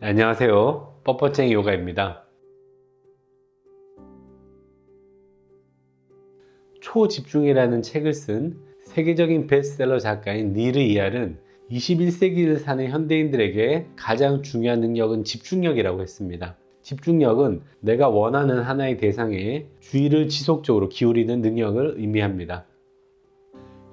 네, 안녕하세요. 뻣뻣쟁이 요가입니다. 초집중이라는 책을 쓴 세계적인 베스트셀러 작가인 니르 이알은 21세기를 사는 현대인들에게 가장 중요한 능력은 집중력이라고 했습니다. 집중력은 내가 원하는 하나의 대상에 주의를 지속적으로 기울이는 능력을 의미합니다.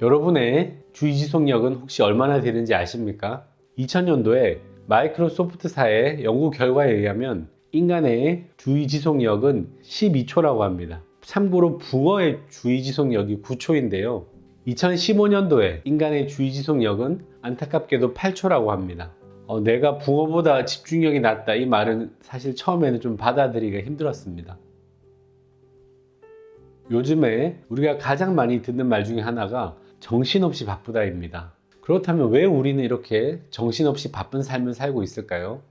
여러분의 주의 지속력은 혹시 얼마나 되는지 아십니까? 2000년도에 마이크로소프트사의 연구 결과에 의하면 인간의 주의 지속력은 12초라고 합니다. 참고로 붕어의 주의 지속력이 9초인데요. 2015년도에 인간의 주의 지속력은 안타깝게도 8초라고 합니다. 어, 내가 붕어보다 집중력이 낮다 이 말은 사실 처음에는 좀 받아들이기가 힘들었습니다. 요즘에 우리가 가장 많이 듣는 말 중에 하나가 정신없이 바쁘다입니다. 그렇다면 왜 우리는 이렇게 정신없이 바쁜 삶을 살고 있을까요?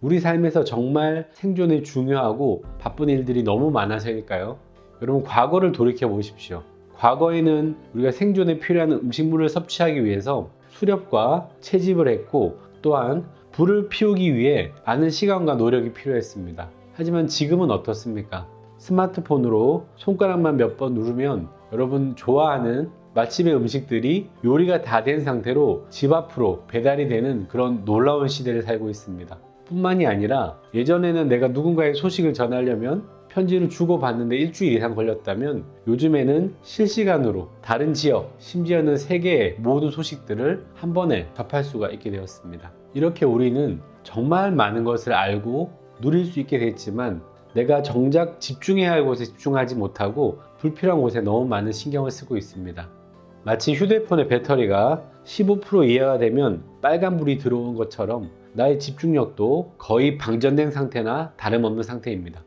우리 삶에서 정말 생존에 중요하고 바쁜 일들이 너무 많아서일까요? 여러분 과거를 돌이켜 보십시오. 과거에는 우리가 생존에 필요한 음식물을 섭취하기 위해서 수렵과 채집을 했고 또한 불을 피우기 위해 많은 시간과 노력이 필요했습니다. 하지만 지금은 어떻습니까? 스마트폰으로 손가락만 몇 번 누르면 여러분 좋아하는 맛집의 음식들이 요리가 다 된 상태로 집 앞으로 배달이 되는 그런 놀라운 시대를 살고 있습니다. 뿐만이 아니라 예전에는 내가 누군가의 소식을 전하려면 편지를 주고받는데 일주일 이상 걸렸다면 요즘에는 실시간으로 다른 지역, 심지어는 세계의 모든 소식들을 한 번에 접할 수가 있게 되었습니다. 이렇게 우리는 정말 많은 것을 알고 누릴 수 있게 됐지만 내가 정작 집중해야 할 곳에 집중하지 못하고 불필요한 곳에 너무 많은 신경을 쓰고 있습니다. 마치 휴대폰의 배터리가 15% 이하가 되면 빨간불이 들어온 것처럼 나의 집중력도 거의 방전된 상태나 다름없는 상태입니다.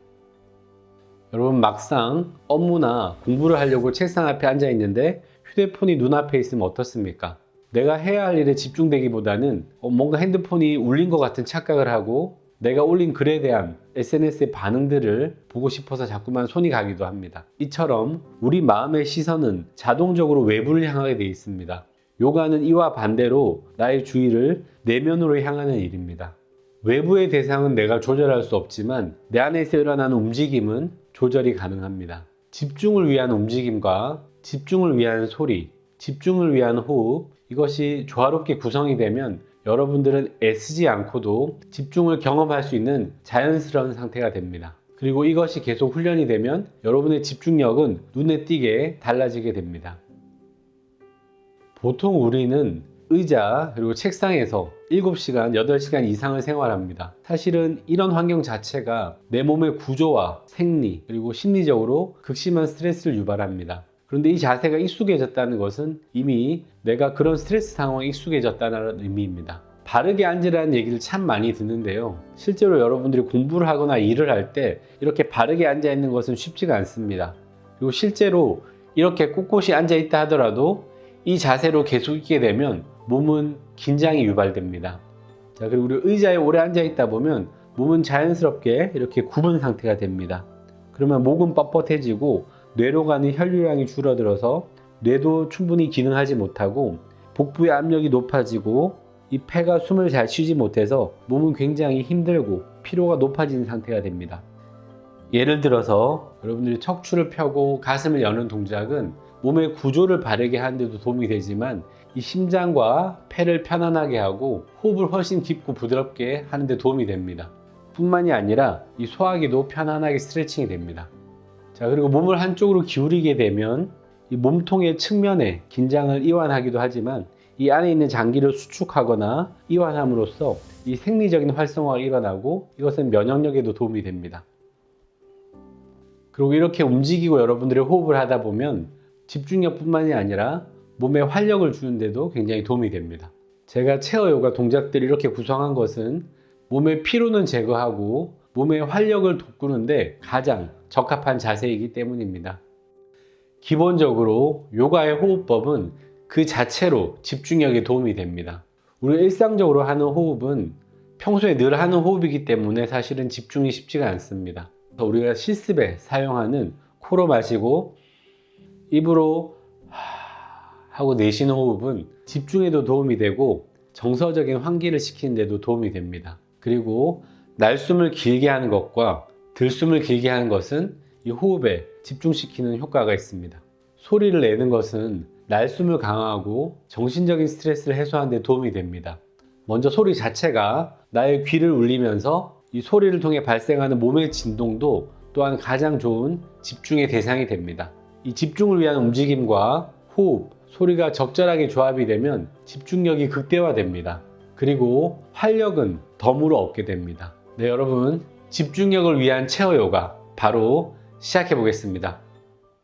여러분 막상 업무나 공부를 하려고 책상 앞에 앉아 있는데 휴대폰이 눈앞에 있으면 어떻습니까? 내가 해야 할 일에 집중되기보다는 어, 뭔가 핸드폰이 울린 것 같은 착각을 하고 내가 올린 글에 대한 SNS의 반응들을 보고 싶어서 자꾸만 손이 가기도 합니다. 이처럼 우리 마음의 시선은 자동적으로 외부를 향하게 되어 있습니다. 요가는 이와 반대로 나의 주의를 내면으로 향하는 일입니다. 외부의 대상은 내가 조절할 수 없지만 내 안에서 일어나는 움직임은 조절이 가능합니다. 집중을 위한 움직임과 집중을 위한 소리, 집중을 위한 호흡, 이것이 조화롭게 구성이 되면 여러분들은 애쓰지 않고도 집중을 경험할 수 있는 자연스러운 상태가 됩니다. 그리고 이것이 계속 훈련이 되면 여러분의 집중력은 눈에 띄게 달라지게 됩니다. 보통 우리는 의자 그리고 책상에서 7시간, 8시간 이상을 생활합니다. 사실은 이런 환경 자체가 내 몸의 구조와 생리 그리고 심리적으로 극심한 스트레스를 유발합니다. 그런데 이 자세가 익숙해졌다는 것은 이미 내가 그런 스트레스 상황에 익숙해졌다는 의미입니다. 바르게 앉으라는 얘기를 참 많이 듣는데요. 실제로 여러분들이 공부를 하거나 일을 할 때 이렇게 바르게 앉아 있는 것은 쉽지가 않습니다. 그리고 실제로 이렇게 꼿꼿이 앉아 있다 하더라도 이 자세로 계속 있게 되면 몸은 긴장이 유발됩니다. 자, 그리고 우리 의자에 오래 앉아 있다 보면 몸은 자연스럽게 이렇게 굽은 상태가 됩니다. 그러면 목은 뻣뻣해지고 뇌로 가는 혈류량이 줄어들어서 뇌도 충분히 기능하지 못하고 복부의 압력이 높아지고 이 폐가 숨을 잘 쉬지 못해서 몸은 굉장히 힘들고 피로가 높아지는 상태가 됩니다. 예를 들어서 여러분들이 척추를 펴고 가슴을 여는 동작은 몸의 구조를 바르게 하는데도 도움이 되지만 이 심장과 폐를 편안하게 하고 호흡을 훨씬 깊고 부드럽게 하는데 도움이 됩니다. 뿐만이 아니라 이 소화기도 편안하게 스트레칭이 됩니다. 자, 그리고 몸을 한쪽으로 기울이게 되면 이 몸통의 측면에 긴장을 이완하기도 하지만 이 안에 있는 장기를 수축하거나 이완함으로써 이 생리적인 활성화가 일어나고 이것은 면역력에도 도움이 됩니다. 그리고 이렇게 움직이고 여러분들이 호흡을 하다 보면 집중력뿐만이 아니라 몸에 활력을 주는데도 굉장히 도움이 됩니다. 제가 체어 요가 동작들을 이렇게 구성한 것은 몸의 피로는 제거하고 몸의 활력을 돋구는데 가장 적합한 자세이기 때문입니다. 기본적으로 요가의 호흡법은 그 자체로 집중력에 도움이 됩니다. 우리 일상적으로 하는 호흡은 평소에 늘 하는 호흡이기 때문에 사실은 집중이 쉽지가 않습니다. 우리가 실습에 사용하는 코로 마시고 입으로 하고 내쉬는 호흡은 집중에도 도움이 되고 정서적인 환기를 시키는 데도 도움이 됩니다. 그리고 날숨을 길게 하는 것과 들숨을 길게 하는 것은 이 호흡에 집중시키는 효과가 있습니다. 소리를 내는 것은 날숨을 강화하고 정신적인 스트레스를 해소하는 데 도움이 됩니다. 먼저 소리 자체가 나의 귀를 울리면서 이 소리를 통해 발생하는 몸의 진동도 또한 가장 좋은 집중의 대상이 됩니다. 이 집중을 위한 움직임과 호흡, 소리가 적절하게 조합이 되면 집중력이 극대화됩니다. 그리고 활력은 덤으로 얻게 됩니다. 네, 여러분. 집중력을 위한 체어 요가 바로 시작해 보겠습니다.